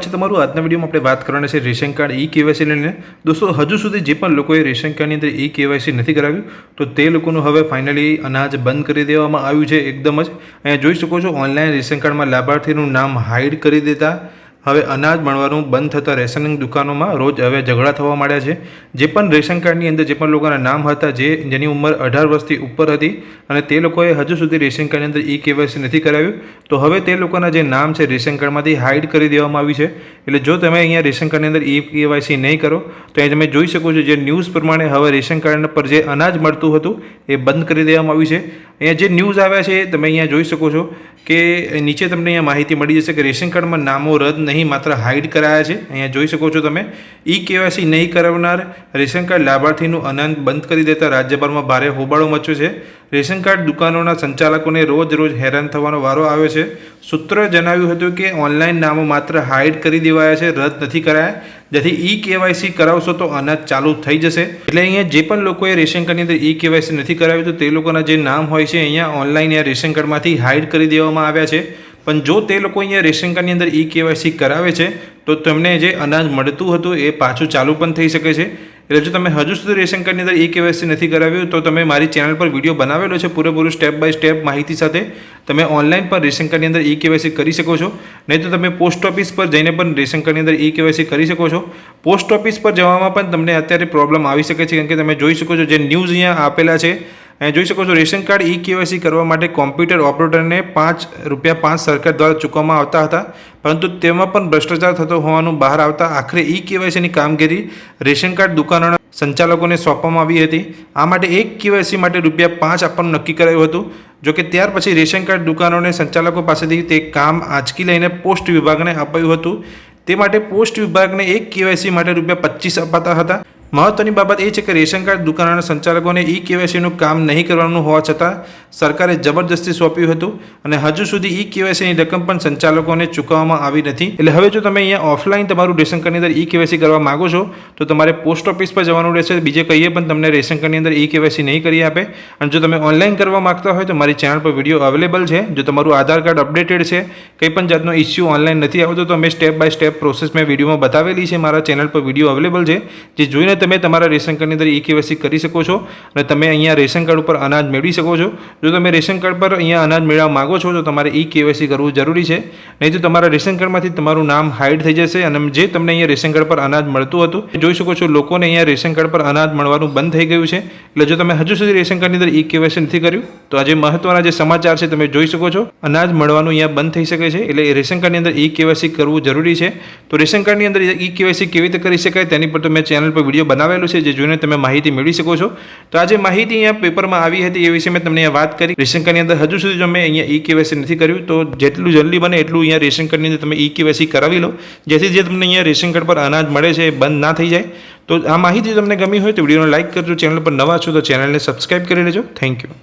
છે તમારું આજના વિડીયોમાં આપણે વાત કરવાના છે રેશન કાર્ડ ઈ કેવાયસી લઈને. દોસ્તો, હજુ સુધી જે પણ લોકોએ રેશન કાર્ડની અંદર ઈ કેવાયસી નથી કરાવ્યું, તો તે લોકોનું હવે ફાઇનલી અનાજ બંધ કરી દેવામાં આવ્યું છે, એકદમ જ. અહીંયા જોઈ શકો છો ઓનલાઈન રેશન કાર્ડમાં લાભાર્થીનું નામ હાઇડ કરી દેતા હવે અનાજ મળવાનું બંધ થતાં રેશનિંગ દુકાનોમાં રોજ હવે ઝઘડા થવા માંડ્યા છે. જે પણ રેશન કાર્ડની અંદર જે પણ લોકોના નામ હતા, જે જેની ઉંમર અઢાર વર્ષથી ઉપર હતી અને તે લોકોએ હજુ સુધી રેશન કાર્ડની અંદર ઈ કેવાયસી નથી કરાવ્યું, તો હવે તે લોકોના જે નામ છે રેશન કાર્ડમાંથી હાઇડ કરી દેવામાં આવ્યું છે. એટલે જો તમે અહીંયા રેશન કાર્ડની અંદર ઈ કેવાયસી નહીં કરો, તો અહીં તમે જોઈ શકો છો જે ન્યૂઝ પ્રમાણે હવે રેશન કાર્ડ પર જે અનાજ મળતું હતું, એ બંધ કરી દેવામાં આવ્યું છે. અહીંયા જે ન્યૂઝ આવ્યા છે, તમે અહીંયા જોઈ શકો છો કે નીચે તમને અહીંયા માહિતી મળી જશે કે રેશન કાર્ડમાં નામો, રદ નહીં માત્ર હાઇડ કરાયા છે. અહીંયા જોઈ શકો છો તમે. ઈ કેવાયસી નહીં કરાવનાર રેશન કાર્ડ લાભાર્થીનું અનંત બંધ કરી દેતા રાજ્યભરમાં ભારે હોબાળો મચ્યો છે. રેશન કાર્ડ દુકાનોના સંચાલકોને રોજ રોજ હેરાન થવાનો વારો આવ્યો છે. સૂત્રોએ જણાવ્યું હતું કે ઓનલાઈન નામો માત્ર હાઇડ કરી દેવાયા છે, રદ નથી કરાયા. જેથી ઈ કેવાયસી કરાવશો તો અનાજ ચાલુ થઈ જશે. એટલે અહીંયા જે પણ લોકોએ રેશન કાર્ડની અંદર ઈ કેવાયસી નથી કરાવ્યું, તો તે લોકોના જે નામ હોય છે, અહીંયા ઓનલાઈન યા રેશન કાર્ડમાંથી હાઇડ કરી દેવામાં આવ્યા છે. પણ જો તે લોકો અહીંયા રેશન કાર્ડની અંદર ઈ કેવાયસી કરાવે છે, તો તમને જે અનાજ મળતું હતું એ પાછું ચાલુ પણ થઈ શકે છે. એટલે જો તમે હજુ સુધી રેશન કાર્ડની અંદર ઈ કેવાયસી નથી કરાવ્યું, તો તમે મારી ચેનલ પર વીડિયો બનાવેલો છે પૂરેપૂરું સ્ટેપ બાય સ્ટેપ માહિતી સાથે, તમે ઓનલાઈન પણ રેશન કાર્ડની અંદર ઈ કેવાયસી કરી શકો છો. નહીં તો તમે પોસ્ટ ઓફિસ પર જઈને પણ રેશન કાર્ડની અંદર ઈ કેવાયસી કરી શકો છો. પોસ્ટ ઓફિસ પર જવામાં પણ તમને અત્યારે પ્રોબ્લેમ આવી શકે છે કેમ કે તમે જોઈ શકો છો જે ન્યૂઝ અહીંયા આપેલા છે. અહીંયા જોઈ શકો છો, રેશન કાર્ડ ઈ કેવાયસી કરવા માટે કોમ્પ્યુટર ઓપરેટરને પાંચ રૂપિયા પાંચ સરકાર દ્વારા ચૂકવવામાં આવતા હતા. પરંતુ તેમાં પણ ભ્રષ્ટાચાર થતો હોવાનું બહાર આવતા આખરે ઈ કેવાયસીની કામગીરી રેશન કાર્ડ દુકાનોના સંચાલકોને સોંપવામાં આવી હતી. આ માટે એક કેવાયસી માટે રૂપિયા પાંચ આપવાનું નક્કી કરાયું હતું. જોકે ત્યાર પછી રેશન કાર્ડ દુકાનોને સંચાલકો પાસેથી તે કામ આંચકી લઈને પોસ્ટ વિભાગને અપાયું હતું. તે માટે પોસ્ટ વિભાગને એક કેવાયસી માટે રૂપિયા પચીસ અપાતા હતા. મહત્વની બાબત એ છે કે રેશન કાર્ડ દુકાનોના સંચાલકોને ઈ કેવાયસીનું કામ નહીં કરવાનું હોવા છતાં સરકારે જબરજસ્તી સોંપ્યું હતું અને હજુ સુધી ઈ કેવાયસીની રકમ પણ સંચાલકોને ચૂકવવામાં આવી નથી. એટલે હવે જો તમે અહીંયા ઓફલાઈન તમારું રેશન કાર્ડની અંદર ઈ કેવાયસી કરવા માગો છો, તો તમારે પોસ્ટ ઓફિસ પર જવાનું રહેશે. બીજે કહીએ પણ તમને રેશન કાર્ડની અંદર ઈ કેવાયસી નહીં કરી આપે. અને જો તમે ઓનલાઈન કરવા માગતા હોય તો મારી ચેનલ પર વીડિયો અવેલેબલ છે. જો તમારું આધાર કાર્ડ અપડેટેડ છે, કંઈ પણ જાતનો ઇસ્યુ ઓનલાઈન નથી આવતો, તો મેં સ્ટેપ બાય સ્ટેપ પ્રોસેસ મેં વિડીયોમાં બતાવેલી છે. મારા ચેનલ પર વીડિયો અવેલેબલ છે, જે જોઈને તમે તમારા રેશન કાર્ડની અંદર ઈ કેવાયસી કરી શકો છો અને તમે અહીંયા રેશન કાર્ડ ઉપર અનાજ મેળવી શકો છો. જો તમે રેશન કાર્ડ પર અહીંયા અનાજ મેળવવા માગો છો, તો તમારે ઈ કેવાયસી કરવું જરૂરી છે. નહીં તો તમારા રેશન કાર્ડમાંથી તમારું નામ હાઇડ થઈ જશે અને જે તમને અહીંયા રેશન કાર્ડ પર અનાજ મળતું હતું જોઈ શકો છો લોકોને અહીંયા રેશન કાર્ડ પર અનાજ મળવાનું બંધ થઈ ગયું છે. એટલે જો તમે હજુ સુધી રેશન કાર્ડની અંદર ઈ કેવાયસી નથી કર્યું, તો આજે મહત્વના જે સમાચાર છે તમે જોઈ શકો છો. અનાજ મળવાનું અહીંયા બંધ થઈ શકે છે, એટલે રેશન કાર્ડની અંદર ઈ કેવાયસી કરવું જરૂરી છે. તો રેશન કાર્ડની અંદર ઈ કેવાયસી કેવી રીતે કરી શકાય તેની પર તો મેં ચેનલ પર વીડિયો બનાવેલું છે, જે જોઈને તમે માહિતી મેળવી શકો છો. તો આજે માહિતી અહીંયા પેપરમાં આવી હતી, એ વિશે મેં તમને અહીંયા વાત કરી. રેશન અંદર હજુ સુધી જો મેં અહીંયા ઈ કેવાયસી નથી કર્યું, તો જેટલું જલ્દી બને એટલું અહીંયા રેશન કાર્ડની અંદર તમે ઈ કેવાયસી કરાવી લો. જેથી જે તમને અહીંયા રેશન કાર્ડ પર અનાજ મળે છે એ બંધ ના થઈ જાય. તો આ માહિતી તમને ગમી હોય તો વિડીયોને લાઇક કરજો, ચેનલ પર નવા છો તો ચેનલને સબસ્ક્રાઈબ કરી લેજો. Thank you.